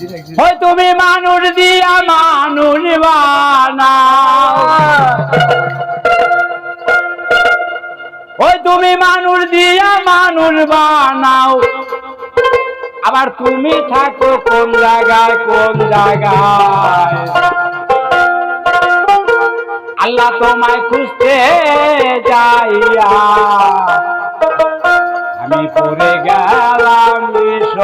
ওই তুমি মানুষ দিয়া মানুষ বানাও। ওই তুমি মানুষ দিয়া মানুষ বানাও। আবার তুমি থাকো কোন জায়গায় কোন জায়গায়? আল্লাহ তোমায় খুঁজতে যাইয়া আমি পর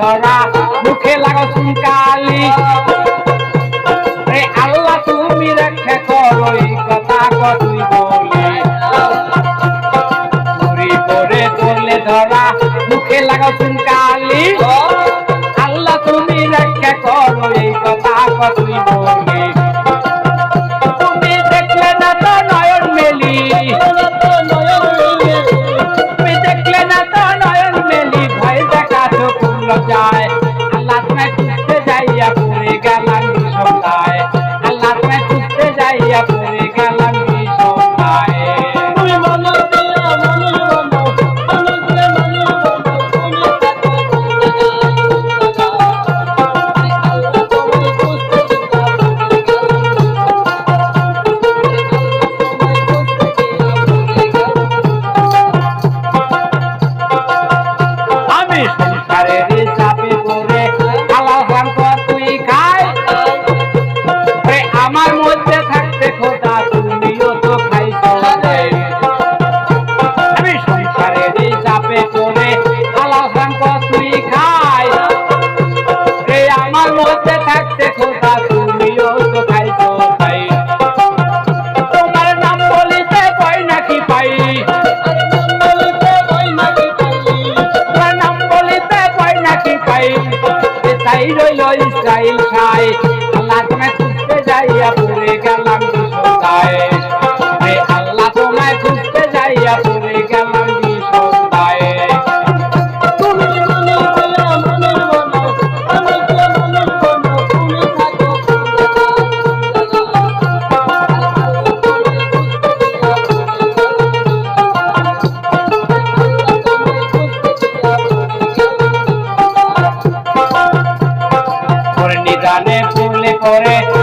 ধরা, মুখে লাগো চুমকালি আল্লাহ, তুমি রেখে করো কথা কতুই বলে। করে তোলে ধরা, মুখে লাগো চুমকালি আল্লাহ, তুমি রেখে করো কথা কতুই বলে। মধ্যে থাকতে ore